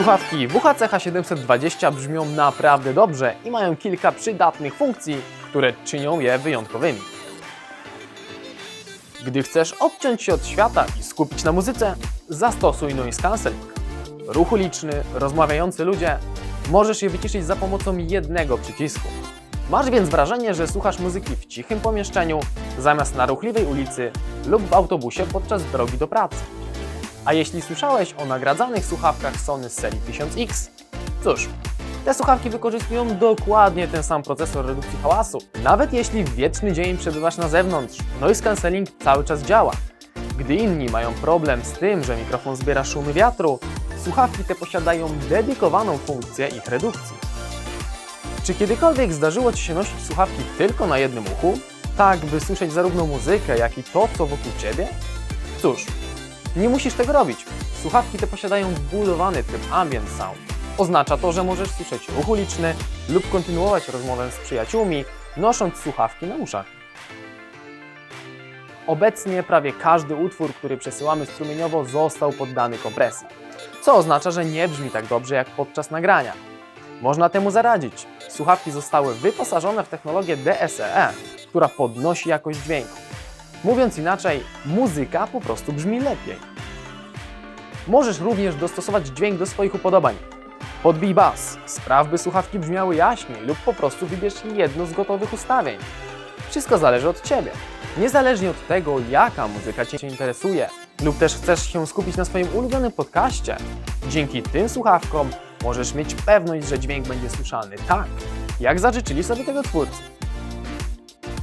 Słuchawki WHCH 720 brzmią naprawdę dobrze i mają kilka przydatnych funkcji, które czynią je wyjątkowymi. Gdy chcesz odciąć się od świata i skupić na muzyce, zastosuj noise cancelling. Ruch uliczny, rozmawiający ludzie, możesz je wyciszyć za pomocą jednego przycisku. Masz więc wrażenie, że słuchasz muzyki w cichym pomieszczeniu, zamiast na ruchliwej ulicy lub w autobusie podczas drogi do pracy. A jeśli słyszałeś o nagradzanych słuchawkach Sony z serii 1000X, cóż, te słuchawki wykorzystują dokładnie ten sam procesor redukcji hałasu. Nawet jeśli w wieczny dzień przebywasz na zewnątrz, noise cancelling cały czas działa. Gdy inni mają problem z tym, że mikrofon zbiera szumy wiatru, słuchawki te posiadają dedykowaną funkcję ich redukcji. Czy kiedykolwiek zdarzyło Ci się nosić słuchawki tylko na jednym uchu? Tak, by słyszeć zarówno muzykę, jak i to, co wokół Ciebie? Cóż, nie musisz tego robić. Słuchawki te posiadają wbudowany tryb ambient sound. Oznacza to, że możesz słyszeć ruch uliczny lub kontynuować rozmowę z przyjaciółmi, nosząc słuchawki na uszach. Obecnie prawie każdy utwór, który przesyłamy strumieniowo, został poddany kompresji, co oznacza, że nie brzmi tak dobrze jak podczas nagrania. Można temu zaradzić. Słuchawki zostały wyposażone w technologię DSEE, która podnosi jakość dźwięku. Mówiąc inaczej, muzyka po prostu brzmi lepiej. Możesz również dostosować dźwięk do swoich upodobań. Podbij bas, spraw by słuchawki brzmiały jaśniej lub po prostu wybierz jedno z gotowych ustawień. Wszystko zależy od Ciebie. Niezależnie od tego, jaka muzyka Cię interesuje lub też chcesz się skupić na swoim ulubionym podcaście, dzięki tym słuchawkom możesz mieć pewność, że dźwięk będzie słyszalny tak, jak zażyczyli sobie tego twórcy.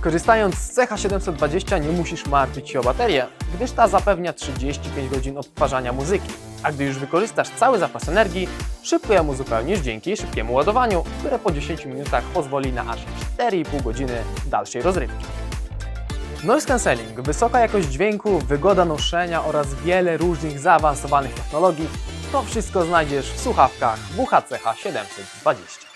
Korzystając z CH720 nie musisz martwić się o baterię, gdyż ta zapewnia 35 godzin odtwarzania muzyki, a gdy już wykorzystasz cały zapas energii, szybko ją uzupełnisz dzięki szybkiemu ładowaniu, które po 10 minutach pozwoli na aż 4,5 godziny dalszej rozrywki. Noise cancelling, wysoka jakość dźwięku, wygoda noszenia oraz wiele różnych zaawansowanych technologii to wszystko znajdziesz w słuchawkach WHCH 720.